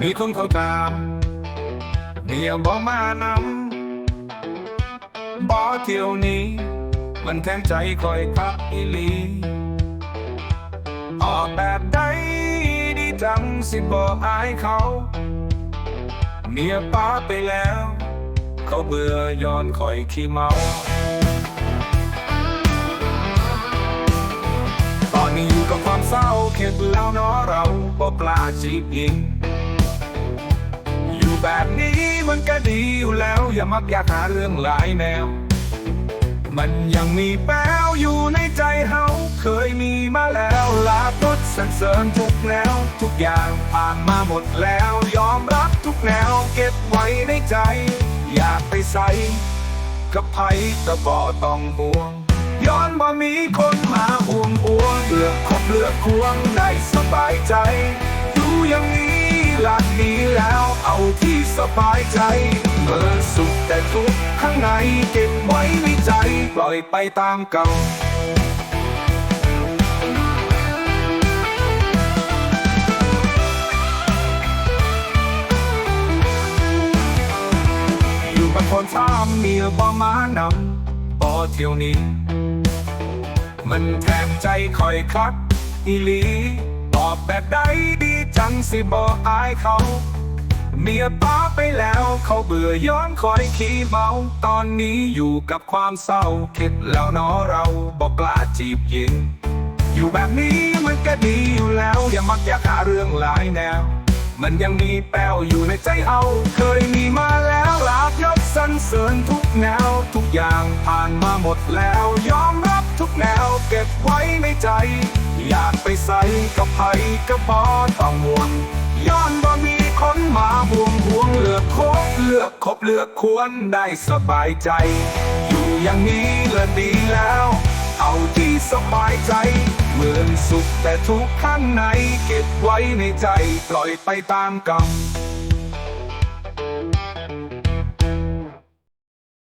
มีคนเขาตามเมียบอกมานำบ่เที่ยวนี้ มันแทงใจคอยคักอีลี ออกแบบใดดีจังสิบอกอายเขาเมียป้าไปแล้ว เขาเบื่อย้อนคอยขี้เมา ตอนนี้อยู่กับความเศร้าเข็ดแล้วเนาะเราบ่กล้าจีบยิงอยู่แบบนี้มันก็ดีอยู่แล้วอย่ามักอยากหาเรื่องหลายแนว มันยังมีแป้วอยู่ในใจเฮาเคยมีมาแล้วลาทดสรรเสริญทุกแนว ทุกอย่างผ่านมาหมดแล้ว ยอมรับทุกแนวเก็บไว้ในใจ อยากไปใส่กับไผก็บ่ต้องห่วง ย้อนบ่มีคนมาห่วงห่วง เลือกคบเลือกควงได้สบายใจ อยู่อย่างนี้หลักดีแล้วเอาที่สบายใจเมื่อสุขแต่ทุกข์ข้างในเก็บไว้ในใจ ปล่อยไปตามเก่าอยู่กับคนทามเมียบ่มานำบ่เที่ยวนี้ มันแทงใจคอยคักอีหลีตอบแบบใดดีจังสิบอกอายเขา เมียป้าไปแล้วเขาเบื่อย้อนคอยขี้เมา ตอนนี้อยู่กับความเศร้าคิดแล้วเนอเราบอกกล้าจีบยิงอยู่แบบนี้มันก็ดีอยู่แล้ว อย่ามักอยากหาเรื่องหลายแนว มันยังมีแป้วอยู่ในใจเอา เคยมีมาแล้วลาบยศสรรเสริญทุกแนว ทุกอย่างผ่านมาหมดแล้วยอมรับ เก็บไว้ในใจ อยากไปใส่กับไผก็บอต้องห่วงย้อนบ่มีคนมาห่วงห่วงเลือกคบเลือกคบเลือกควรได้สบายใจ อยู่อย่างนี้ละดีแล้ว เอาที่สบายใจ เหมือนสุขแต่ทุกข์ข้างในเก็บไว้ในใจปล่อยไปตามกรรม